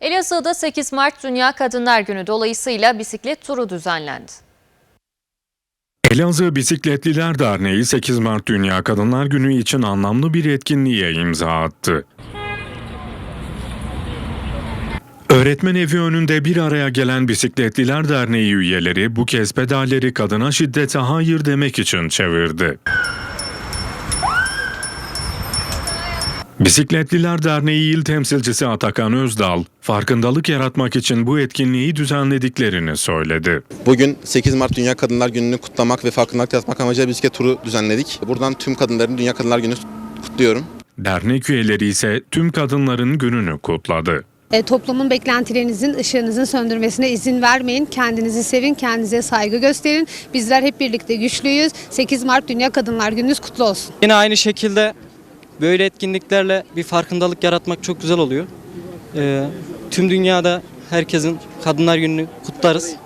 Elazığ'da 8 Mart Dünya Kadınlar Günü dolayısıyla bisiklet turu düzenlendi. Elazığ Bisikletliler Derneği 8 Mart Dünya Kadınlar Günü için anlamlı bir etkinliğe imza attı. Öğretmen evi önünde bir araya gelen Bisikletliler Derneği üyeleri bu kez pedalleri kadına şiddete hayır demek için çevirdi. Bisikletliler Derneği İl Temsilcisi Atakan Özdal, farkındalık yaratmak için bu etkinliği düzenlediklerini söyledi. Bugün 8 Mart Dünya Kadınlar Günü'nü kutlamak ve farkındalık yaratmak amacıyla bisiklet turu düzenledik. Buradan tüm kadınların Dünya Kadınlar Günü kutluyorum. Dernek üyeleri ise tüm kadınların gününü kutladı. E, toplumun beklentilerinizin ışığınızın söndürmesine izin vermeyin. Kendinizi sevin, kendinize saygı gösterin. Bizler hep birlikte güçlüyüz. 8 Mart Dünya Kadınlar Gününüz kutlu olsun. Yine aynı şekilde böyle etkinliklerle bir farkındalık yaratmak çok güzel oluyor. Ee, tüm dünyada herkesin Kadınlar Günü'nü kutlarız.